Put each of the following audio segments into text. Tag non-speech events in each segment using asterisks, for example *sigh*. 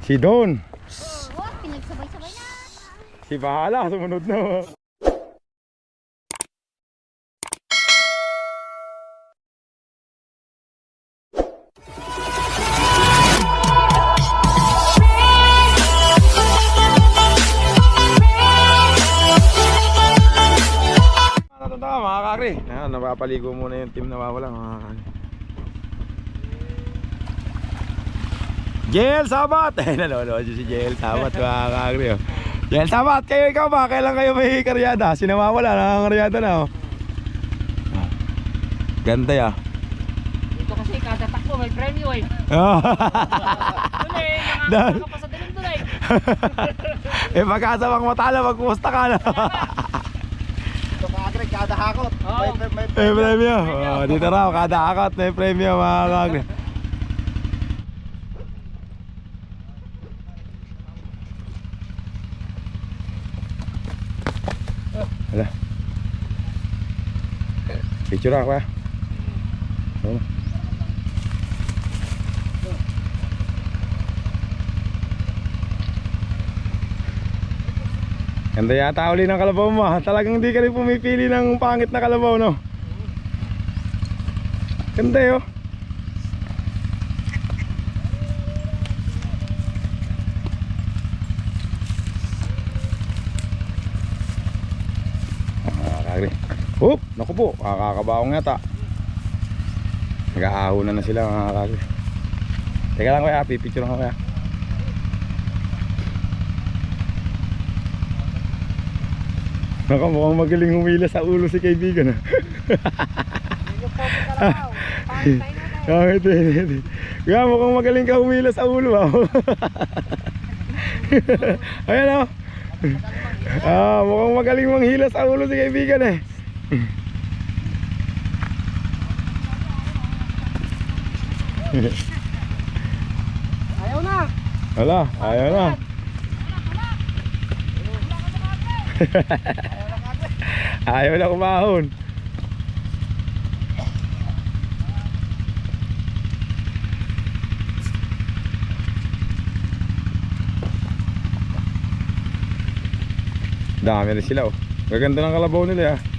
Si Don. Oo, pinagsabay-sabay na. Si Bahala, sumunod na. Ka mga kakri. Ayan, napapaligo muna yung team nawawala mga kakri. JL Sabat! *laughs* Eh, nanonood si JL Sabat mga kakri. Oh. JL Sabat, kayo ikaw ba? Kailan kayo may karyada? Sinamawala, nakakaryada na oh. Ah. Ganda ya. Ito kasi kada takbo may premyo eh. *laughs* Oh. Doon *laughs* eh, Dahil- nakakaka pa sa dilim doon eh. pagkasabang matala, magkumusta ka na. Ito kaagre, kada hakot. May, may, may, may premyo. Oh, dito raw, kada akot may premyo mga kakri. Picture ako ya. Ano? Ganda yata uli ng kalabaw mo ah. Talagang hindi ka rin pumipili ng pangit na kalabaw no? Ganda yun Ah, po, kakakabaong yata. Nag-aaho na na sila mga kagri. Teka lang kuya, pipicture lang ako kuya. Naka mukhang magaling humila sa ulo si kaibigan ah. Kahit hindi. *laughs* Kaya mukhang magaling ka humila sa ulo ah. *laughs* Ayan oh. Ah, mukhang magaling manghila sa ulo si kaibigan eh. *laughs* Ayaw na. Wala, ayaw na. ayaw na kumahon. Dami rin sila oh. Gaganda ng kalabaw nila ah.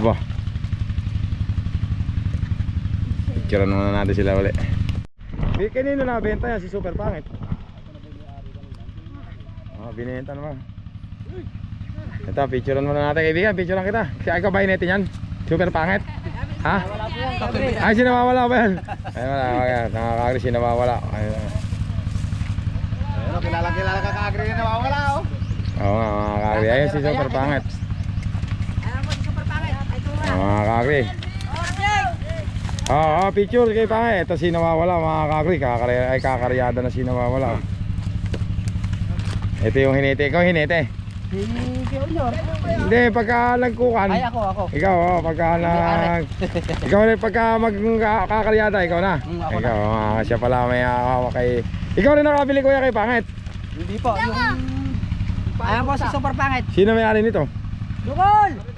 Aba. Picturean muna natin sila uli. Di kanino na benta yan si Super Pangit? Oh, binenta naman. Ito, picturean muna natin kaibigan, picturean kita. Si ikaw ba inetin yan? Super Pangit? Ha? Ay, sinawawala ba yan? Ay, wala. Nakakagri, sinawawala. Ay, kilala kilala ka kaagre na nawawala oh. Oo nga, mga. Ayun si Super Pangit. Alam mo, super pangit. Ay, tura. Oo, mga kakagri. Oo, oh, picture kay Pangit. Ito si nawawala, mga kakagri. Kakari, ay, kakaryada na si nawawala. Ito yung hinete. Ikaw hinete. Hindi, pagka nagkukan. Ay ako, ako. Ikaw, oh, pagka nag... *laughs* ikaw rin, pagka magkakaryada, ikaw na. Mm, ako ikaw, ah, siya pala may hawak kay... Ikaw rin nakabili kuya kay Pangit. Hindi po, yung... Ayan po si Super Pangit. Sino may ari nito? Dukol!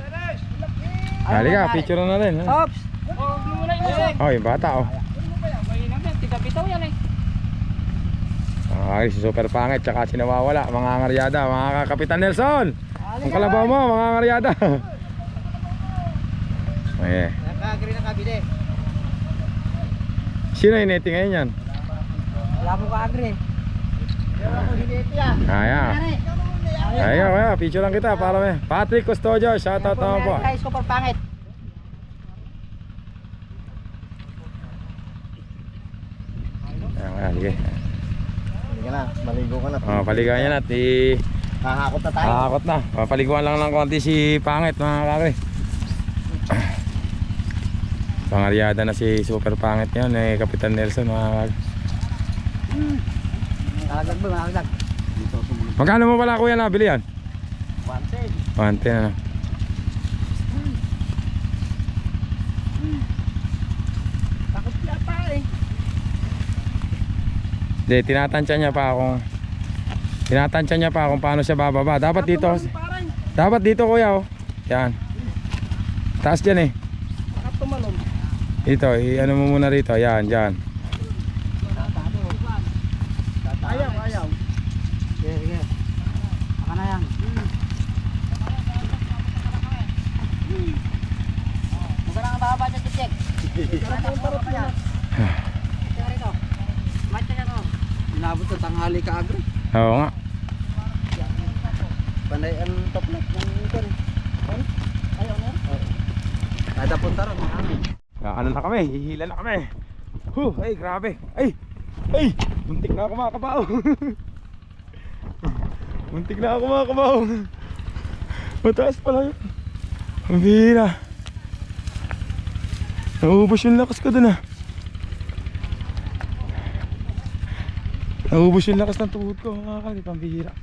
Halika, picture na rin. ha? Ops! Oh, muna yung. Oh, yung bata, oh. Namin, tiga-bitaw yan eh. Ah, si Super Pangit, tsaka si Nawawala, mga ngaryada, mga Kapitan Nelson. Ang kalabaw mo, mga ngaryada. Ayan. Kaagre na kabili. Sino yung netting ngayon yan? Wala po kaagri. Ayan. Ayan, kaya, picture lang kita para may. Patrick Custodio, shoutout naman po. Kay Super Pangit. Ayan, kaya, sige. Sige na, maligo ka na. Oh, paligawan niya natin. I- Hahakot na tayo. Nakakot na. Papaliguan lang ng konti si Pangit mga kakri. Pangaryada na si Super Pangit yun eh Kapitan Nelson mga kakri. Kalaglag ba, kalaglag. Dito sumunod. Magkano mo pala kuya nabili yan? Pansin. Pante na. Takot siya pa eh. Hindi, tinatansya niya pa kung tinatansya niya pa kung paano siya bababa. Dapat dito. Dapat dito kuya oh. Yan. Taas dyan eh. Bakit tumalon? Ito, i-ano mo muna rito. Yan, dyan. Ayaw, ayaw. Sige, sige. Baka na yan. Huwag ka na bababa dyan, Jack. Parot niya. Ito rito. Matcha na to. Inabot sa tanghali ka agri. Oo nga. Panay ang top na ng kan. Ayaw na. Kada punta ron, mahangin. Ano na kami, hihila na kami. Huh, ay grabe. Ay, ay, muntik na ako makakabaw. *laughs* muntik na ako makakabaw. Mataas pala yun. Ang bihira. Naubos yung lakas ko dun ah. Naubos yung lakas ng tuhod ko mga kalip. Ang bihira.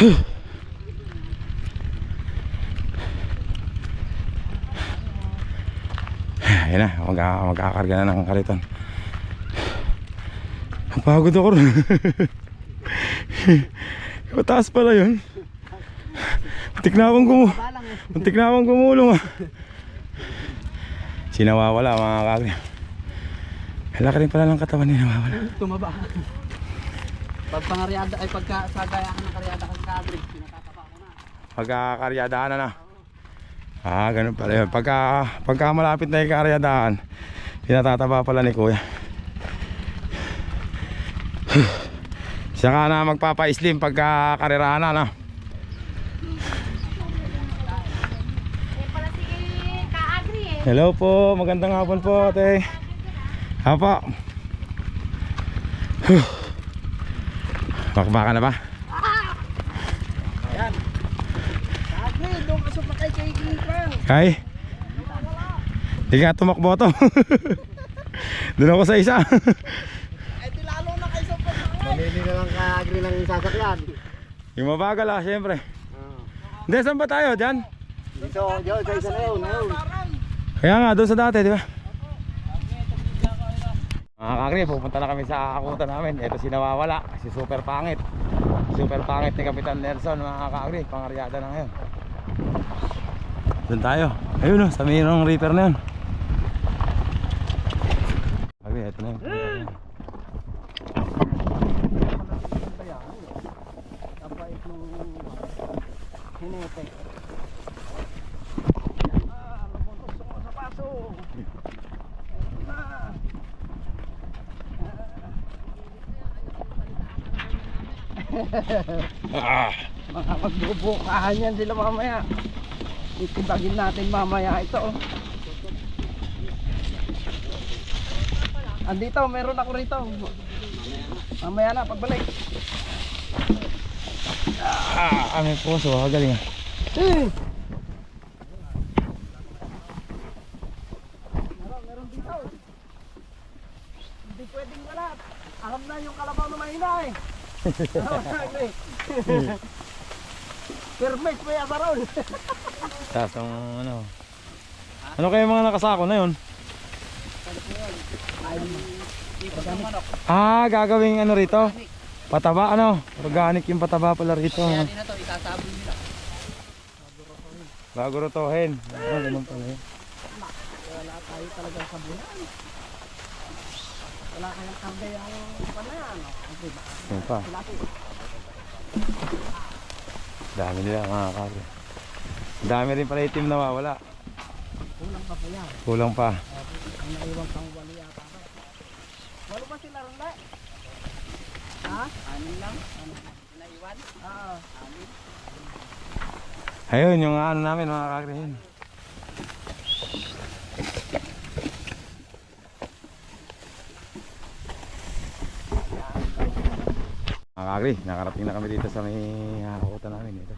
*sighs* Ayun na, mag magkakarga na ng kariton. Napagod ako rin. *laughs* Mataas pala yun. Muntik na akong gumu Balang eh. Muntik na akong gumulong ah. Sinawawala mga kakri. Laki rin pala ng katawan ni nawawala. Tumaba. Pag pangaryada ay pagka sa gaya ka ng karyada ka sa agri, pinatatapa ko na. Pagkakaryadahan na na. Ah, ganun pala yun. Pagka, pagka malapit na yung karyadahan, pinatataba pala ni kuya. Saka na magpapa-slim pagka na. na. Eh pala si Kaagri eh. Hello po, magandang hapon po ate. Apa. Bakbaka na ba? Agri, doon ka sa kay kay Kang. Kay? Hindi ka tumakbo to. *laughs* Doon ako sa isa. Ay, di lalo na kay sa pagkakay. Mamili na lang ka agri ng sasakyan. Yung mabagal ah, syempre. Hindi, saan ba tayo? Diyan? Dito, dito, sa isa na yun. Kaya nga, doon sa dati, di ba? Mga kakri, pupunta na kami sa akutan namin. Ito si nawawala, si Super Pangit. Super Pangit ni Kapitan Nelson, mga kakri. Pangaryada na ngayon. Doon tayo. Ayun o, sa mayroong reaper na yun. Kakri, ito na yun. Kapait nung hinete. Ah, lumuntos ako sa paso. Na. Ah, Mga magbubukahan yan sila mamaya. Itibagin natin mamaya ito. oh. Andito, meron ako rito. Mamaya na, pagbalik. ah, may puso, galing ah. Eh! Meron, meron dito. Hindi pwedeng wala. Alam na yung kalabaw na mahina eh. *laughs* Permit may asaron. Tapos ang ano. Ano kaya yung mga nakasako na yun? Ah, gagawing ano rito? Pataba ano? Organic yung pataba pala rito. na to, nila. Bago rotohin. Ah, ganun pala yun. Wala tayo talagang sabunan. Wala kayang karga yung panayan. Yun pa. Laki. Dami nila mga kakri. Dami rin pala itim na mawala. Kulang pa pa yan. Kulang pa. Ang naiwan pang wali yata. Walo ba sila ba? Ha? Anin lang? Naiwan? Oo. Anin. Ayun, yung ano namin mga kakri. Kakri, nakarating na kami dito sa may hakutan namin. Ito.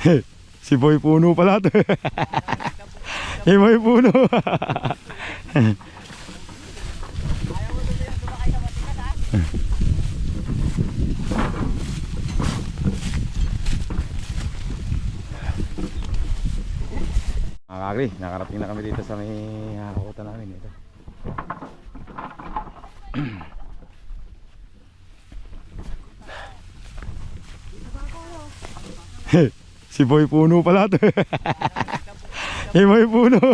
*clears throat* si Boy Puno pala to. *laughs* si Boy Puno. *laughs* Eri, nakarating na kami dito sa may hakutan namin ito. *clears throat* si Boy Puno pala to. *laughs* si Boy Puno. *laughs*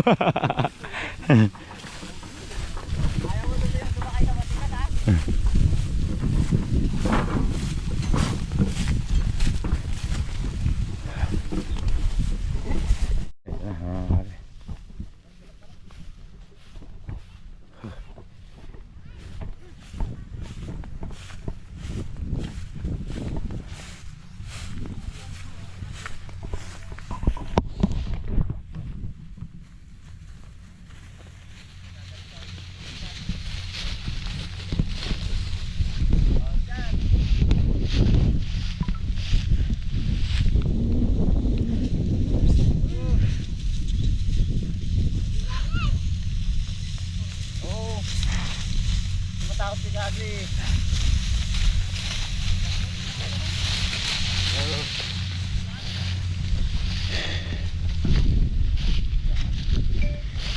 Matakot si Kagri.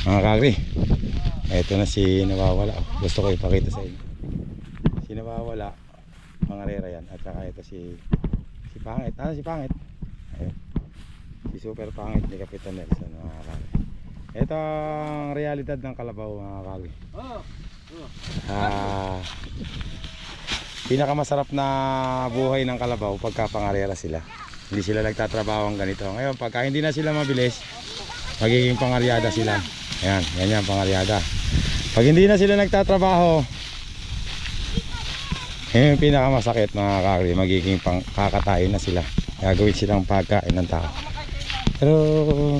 Mga kagri, eto na si nawawala. Gusto ko ipakita sa inyo. Si nawawala, mga rera yan. At saka ito si si Pangit. Ano si Pangit? Ayun. Si Super Pangit ni Kapitan Nelson mga kagri. Ito ang realidad ng kalabaw mga kagri. Oo. Ah, pinakamasarap na buhay ng kalabaw pagka sila. Hindi sila nagtatrabaho ang ganito. Ngayon, pagka hindi na sila mabilis, magiging pangaryada sila. Ayan, ganyan pangaryada. Pag hindi na sila nagtatrabaho, yun yung pinakamasakit mga kakri, magiging kakatayin na sila. Gagawin silang pagkain ng tao. Pero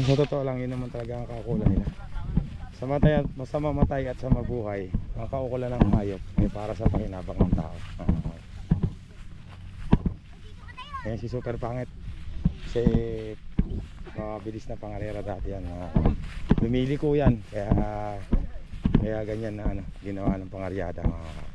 sa totoo lang, yun naman talaga ang kakulan nila. Sa matay at sa mamatay at sa mabuhay, ang kaukulan ng hayop ay para sa pakinabang ng tao. Ayan si super pangit. Kasi mabilis na pangarera dati yan. lumili ko yan. Kaya kaya ganyan na ano, ginawa ng pangaryada mga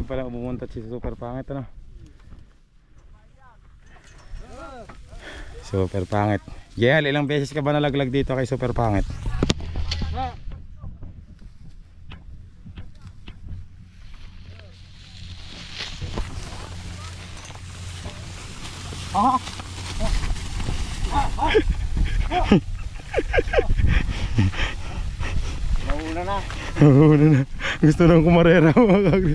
rin pala umumunta si super pangit ano. Super pangit. Gel, ilang beses ka ba nalaglag dito kay super pangit? Mauna na. *laughs* Oo na. Gusto nang kumarera mga kagri.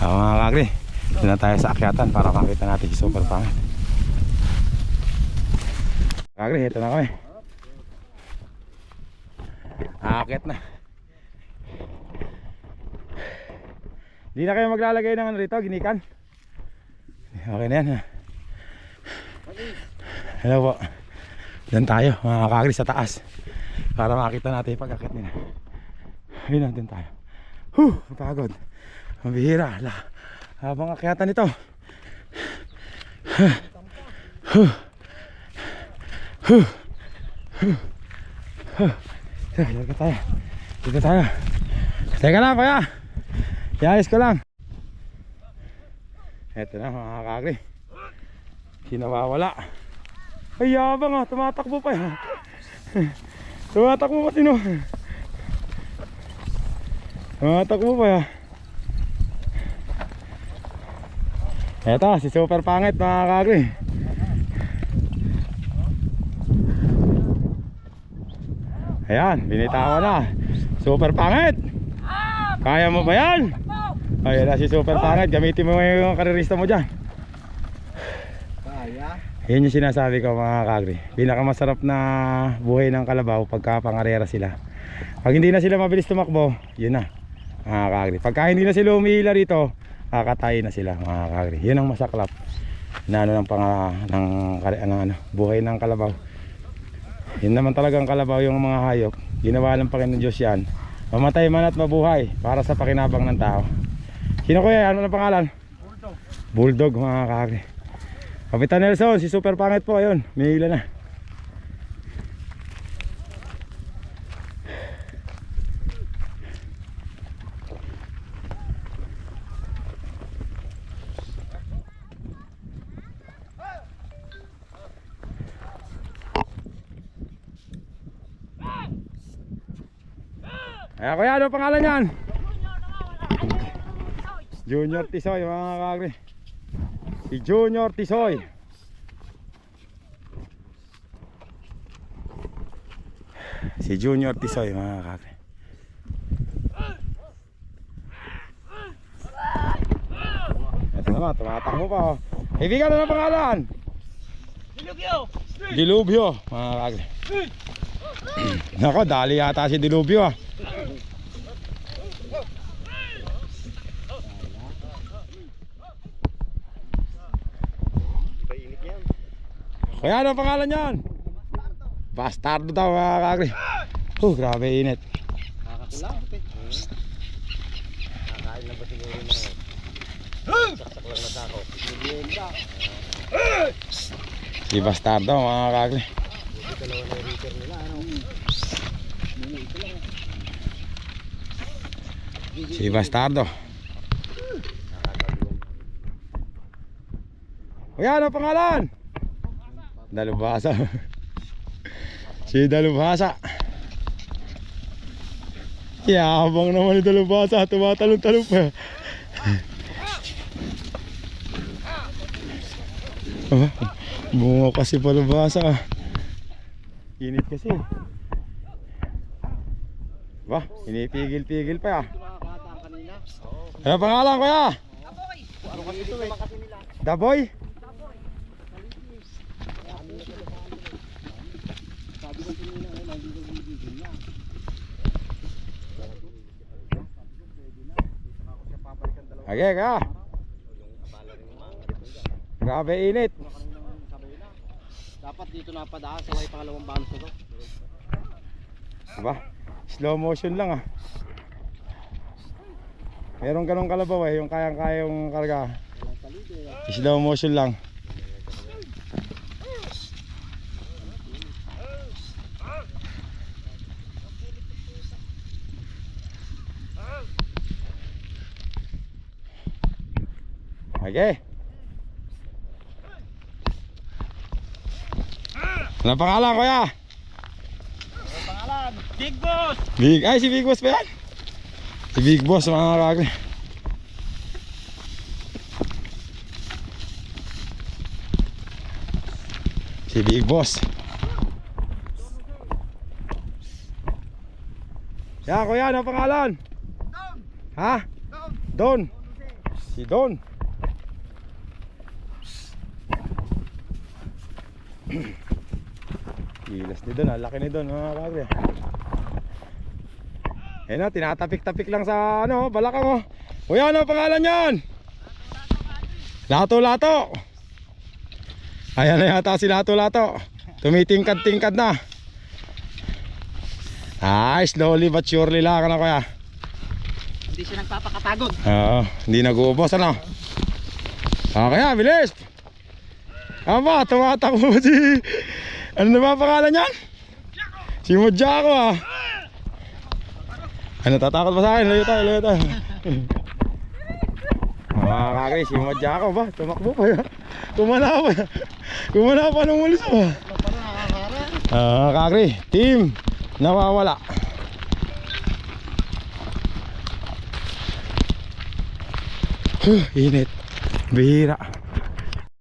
Ah, mga kagri, dito na tayo sa akyatan para makita natin Super Pangit. Kagri, ito na kami. Aakyat na. Di na kayo maglalagay ng ano rito, ginikan. Okay na yan. ha? Hello po. Doon tayo, mga kagri sa taas. Para makita natin yung pag-akyat nila. Ayun na, doon tayo. Huh, pagod. Mabihira. La, habang akyatan ito. Huh. Huh. Huh. Huh. Huh. Dito tayo. Dito tayo. Teka lang, kuya. Iayos ko lang. Eto na mga kakagri. Sinawawala. Ay, yabang ah. Tumatakbo pa yan. Tumatakbo pa sino. Tumatakbo pa yan. Eto, si super pangit mga kakagri. Ayan, binitawan na. Super pangit. Kaya mo ba yan? Ayan na si Super Pangit. Gamitin mo yung karerista mo dyan. Kaya. Yan yung sinasabi ko mga kagri. Pinakamasarap na buhay ng kalabaw pagka pangarera sila. Pag hindi na sila mabilis tumakbo, yun na. Mga kagri. Pagka hindi na sila umihila rito, kakatayin na sila mga kagri. Yun ang masaklap na ano ng, pang, ng, kare- ano, ano, buhay ng kalabaw. Yun naman talagang kalabaw yung mga hayop. Ginawa ng Panginoon Diyos yan. Mamatay man at mabuhay para sa pakinabang ng tao. Sino kuya? Ano na pangalan? Bulldog. Bulldog mga kagri. Kapitan Nelson, si Super Pangit po, ayun, may hila na. Ayan kuya, ano pangalan yan? Junior Tisoy mga kagri. Si Junior Tisoy. Si Junior Tisoy mga kakre. Ito naman, tumatakbo pa oh. Kaibigan, ano pangalan? Dilugyo! Dilubyo mga kakre. *clears throat* Nako, dali yata si Dilubyo ah. Iba init yan. Kaya ano pangalan niyan? Bastardo daw mga kakre. Oh, grabe init. Nakakatula. Kakain na ba siguro na? Saksak lang na sako. Si Bastardo mga kakre. Buti dalawa na yung heater nila. Ano? Si Bastardo. Kuya, ano pangalan? Dalubhasa. si Dalubhasa. Yabang naman ni Dalubhasa. Tumatalong-talong pa. Bunga kasi palubhasa. Init kasi. Ba, inipigil-pigil pa ah. Ano pangalan kuya? Eh? Daboy? Sabi ko kanina eh, nandito yung bibigyan niya. Age ka. Grabe init. Dapat dito napadaan sa may pangalawang banos na to. Diba? Slow motion lang ah. Meron ganong kalabaw eh, yung kayang-kaya yung karga. Eh. Slow motion lang. Okay. Ano pangalan kuya? Pangalan! Big Boss! Big, ay si Big Boss ba yan? Si Big Boss mga kakri. Si Big Boss. Yan kuya, ano pangalan? Don! Ha? Don! Don. Si Don. Kilas ni Don, ang laki ni Don mga kakri. Eh na, tinatapik-tapik lang sa ano, balakang oh. Kuya, ano pangalan yan? Lato-lato. Ayan na yata si Lato-lato. Tumitingkad-tingkad na. Ay, slowly but surely lang na kuya. Hindi siya nagpapakapagod. Oo, hindi nag-uubos ano. Ah, kaya bilis. Aba, tumatakbo si Ano na ba pangalan niyan? Si Mojako ah. Ano tatakot ba sa akin? Layo tayo, layo tayo. Mga kakri, si Mojako ba? Tumakbo pa yan. Kumana pa. Kumana pa nung ulis pa. Ah, kakri, team nawawala. Huh, init. Bihira.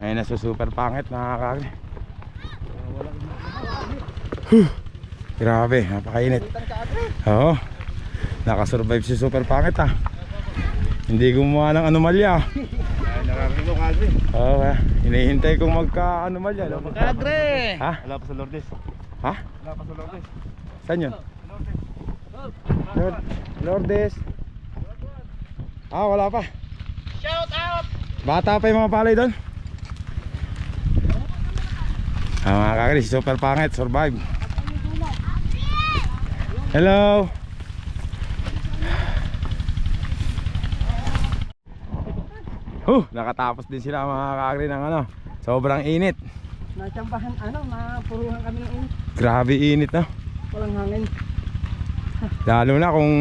Ngayon na super pangit nakakagri. Huh, grabe, napakainit. Oo. Nakasurvive si super pangit ah. Hindi gumawa ng anomalya. Ay, nakakino ka, Agri. Oo, oh, hinihintay kong magka-anomalya. No? Kadre! Ha? Wala pa sa Lourdes. Ha? Wala pa sa Lourdes. Saan yun? Lord, Lourdes. Ah, wala pa. Shout out! Bata pa yung mga palay doon. Ah, mga kakri, super pangit, survive. Hello. Huh, nakatapos din sila mga kakri ng ano. Sobrang init. Natsambahan, ano, mapuruhan kami ng init. Grabe init na. Walang hangin. Lalo na kung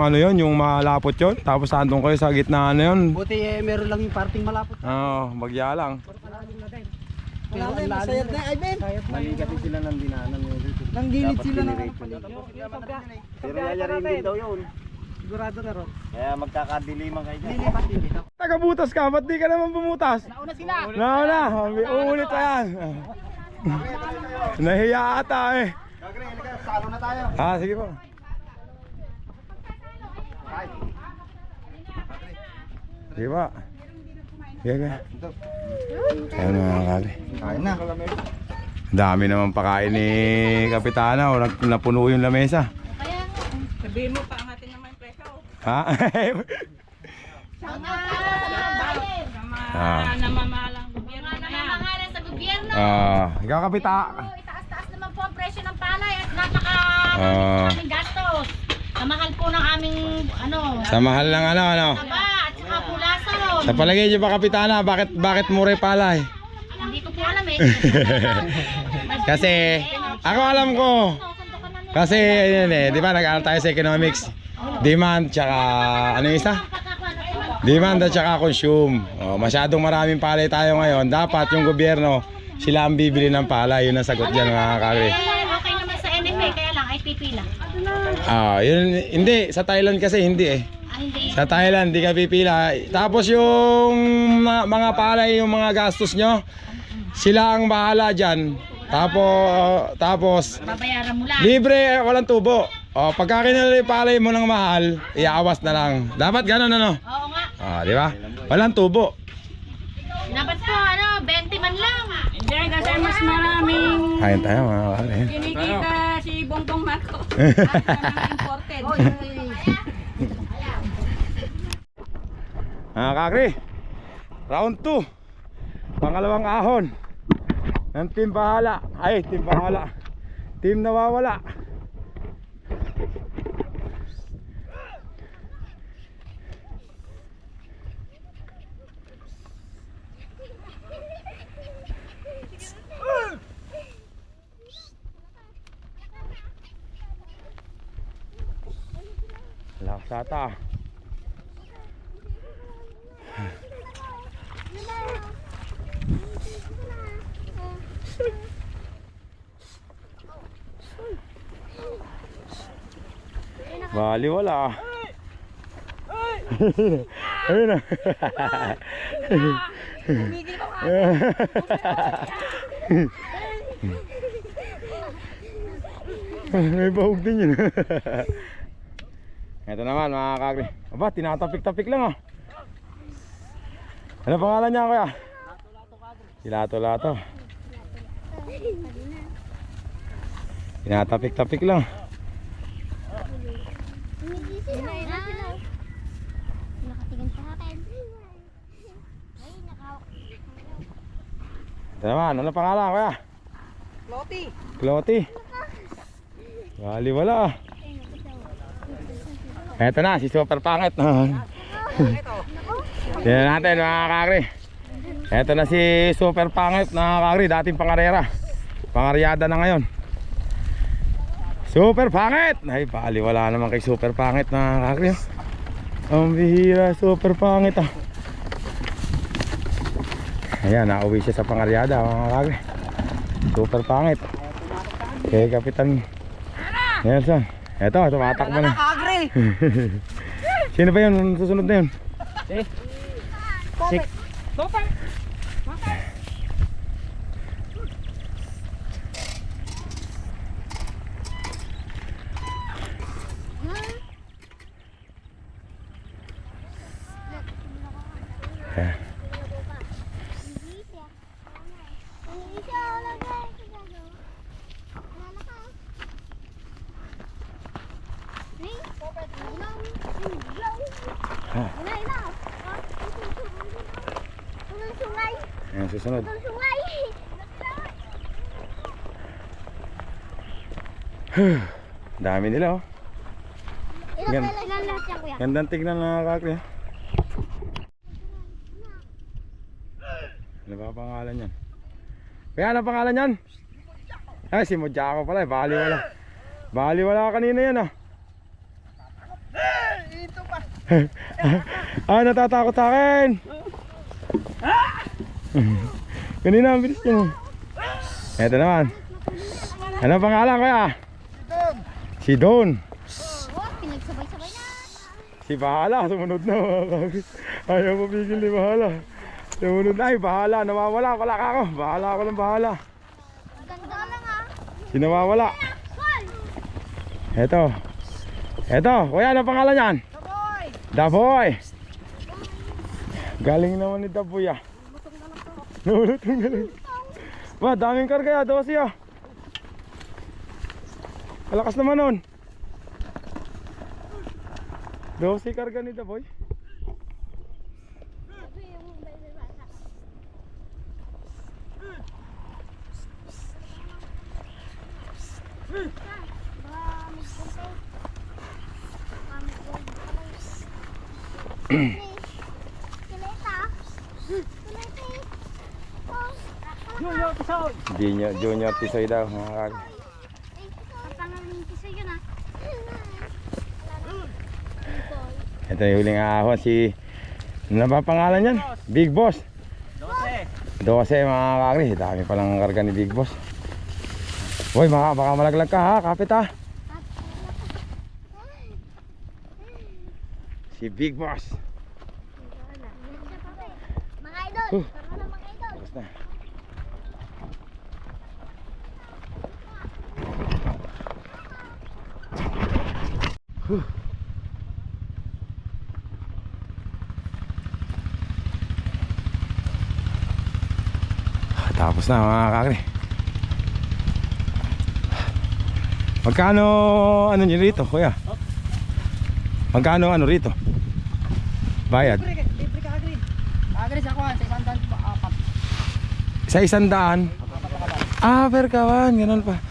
ano yon yung malapot yon Tapos andun kayo sa gitna ano yon Buti eh, meron lang yung parting malapot. Oo, bagya lang. Malalim, masayad na, ay Ben! Maligat din sila ng dinanan dito. Nang gilid sila ng. Pero yayarin din daw yun. Sigurado na ron. Kaya magkakadiliman kayo dyan. Lilipat, lilipat. Tagabutas ka, ba't di ka naman bumutas? Nauna sila! Nauna, uulit yan. Nahiya ata eh. Gagre, halika, salo na tayo. Ah, sige po. Sige pa. Sige ka. Ayan mga kali. Kain na. Dami naman pakain ni Kapitana. O, nag- napuno yung lamesa. Sabihin mo, paangatin naman yung presyo. Ha? ah. Namamahalang gobyerno na yan. Namamahalang sa gobyerno. Ah, ikaw Kapita. Oh, itaas-taas naman po ang presyo ng palay at napaka Ah. aming gastos. Kamahal po ng aming ano, Sa mahal ng ano, ano. pulason. Sa palagay niyo ba Kapitana, bakit bakit yung palay? Hindi ko po alam eh. *laughs* Kasi, ako alam ko. Kasi, yun eh, di ba nag-aaral tayo sa economics? Demand, tsaka, ano yung isa? Demand at tsaka consume. Oh, masyadong maraming palay tayo ngayon. Dapat yung gobyerno, sila ang bibili ng palay. Yun ang sagot dyan mga kakri. Okay naman sa NFA, kaya lang IPP lang. Ah, yun, hindi. Sa Thailand kasi hindi eh. Sa Thailand, di ka pipila. Tapos yung mga, mga palay, yung mga gastos nyo, sila ang bahala dyan. Tapos, tapos, Babayaran mo lang. libre, walang tubo. O, pagka kinala yung palay mo ng mahal, iaawas na lang. Dapat ganun ano. Oo nga. Ah, di ba? Walang tubo. Dapat po ano, 20 man lang. Hindi kasi mas maraming Kain tayo mga kakri. kinikita si Bongbong Marcos. *laughs* imported. Mga kakri, round 2. Pangalawang ahon. Ng team bahala. Ay, team bahala. Team nawawala. Lakas ata. Bali wala. Ayun na. May bahog din yun. Ito naman mga kagri. Aba, tinatapik-tapik lang ah. Ano pangalan niya kuya? Silato-lato. Tinatapik-tapik lang. Nakatingin sa akin. Ay, nakahawak. Ito naman, ano pangalan kuya? Loti! Kloti. Bali wala. Eto na, si super pangit. Tingnan natin mga kakri. Eto na si super pangit na kakri, dating pangarera. Pangaryada na ngayon. Super pangit! Ay, bali wala naman kay super pangit na kakri. Ang bihira, super pangit ah. Ayan, nauwi siya sa pangaryada mga kakri. Super pangit. Kay Kapitan Nelson. Eto, tumatakbo na. Agri! *laughs* Sino ba yun? Susunod na yun? Sik! Kaya, Hindi siya. Hindi siya. Wala ka. Wala ka. Ring? Ilaw. Ilaw. Ah. Ina, ina. Ah, Tulong sungay. Sungay. *sighs* Dami nila oh. Ilan Gan- ilan ilan lahat yan, kuya? Gandang tignan mga kakri. ah. Ano ba ang pangalan yan? Kaya ano pangalan yan? Ay, si Mojako pala eh. Bali wala. Bali wala kanina yan ah. Ito *laughs* pa. ah, natatakot sa akin. *laughs* kanina ang bilis niya. Eto naman. Ano ang pangalan kaya? Si Don. Oh, pinagsabay-sabay na. Si Bahala, sumunod na mga kakri. Ayaw mo pigil ni Bahala. Sumunod na, ay Bahala, nawawala, wala ka ako. Bahala ako ng Bahala. Ganda lang ah. Si nawawala. Eto. Eto, kuya, ano pangalan yan? Kaboy! Daboy. Galing naman ni Daboy ah. Nulutong galing. Ba, daming karga ya, 12 ah. Malakas naman nun. 12 karga ni Daboy. Junior *clears throat* Junior, junior tisoy daw mga kag. Ito yung huling ahon si ano ba pangalan yan? Big Boss. 12. 12 mga kakri. Dami palang karga ni Big Boss. Hoy, baka, baka malaglag ka ha, kapit ha. Si Big Boss. Mga idol, Huh. tama na mga idol. Tapos na. Huh. Tapos na mga kakri. Magkano ano nyo rito, kuya? Magkano ano rito? Bayad? Libre, ka agri. Agri sa kuhan, sa isang daan pa, apat. Sa isang daan? Ah, per kaban, ganun pa.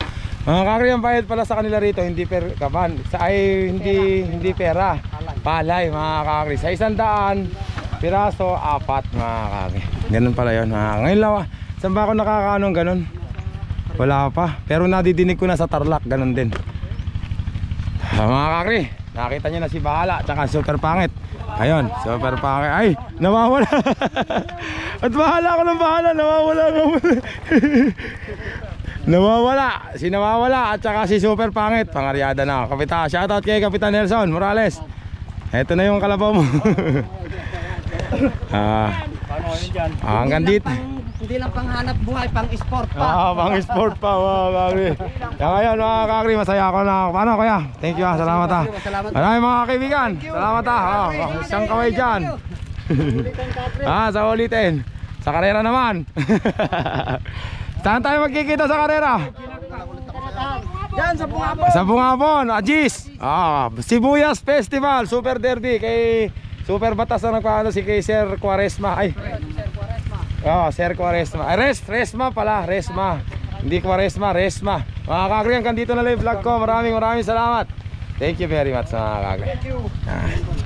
Mga kakri, ang bayad pala sa kanila rito, hindi per kaban. Sa ay hindi hindi pera. Palay, mga kakri. Sa isang daan, piraso, apat, mga kakri. Ganun pala yun. Ah, ngayon lang. Saan ba ako nakakaanong ganun? Wala pa. Pero nadidinig ko na sa Tarlac, ganun din. Ah, mga kakri, nakita nyo na si Bahala, tsaka super pangit. Ayun, super pangit. Ay, nawawala. *laughs* At bahala ko ng bahala, nawawala nawawala, *laughs* si nawawala at saka si super pangit. Pangaryada na. Kapitan, shoutout kay Kapitan Nelson Morales. Ito na yung kalabaw mo. *laughs* ah, ah, hanggang dito. Hindi lang pang hanap buhay, pang sport pa. Ah, pang sport pa mga kakri. Kaya ngayon mga kakri, masaya ako na. Paano kuya? Thank you ah, salamat ah. Maraming mga kaibigan. Salamat ah. Oh, isang kaway dyan. ah, sa ulitin. Sa karera naman. *laughs* Saan tayo magkikita sa karera? Yan, sa bungabo. Sa Bungabon, Ajis. Ah, Sibuyas Festival, Super Derby kay Super Batas na nagpaano si kay Sir Quaresma. Ay. Oh, Sir Quaresma. Ay, Res, Resma pala, Resma. Hindi Quaresma, Resma. Mga kakri, hanggang dito na lang yung vlog ko. Maraming maraming salamat. Thank you very much mga kakri. Thank you. Ah.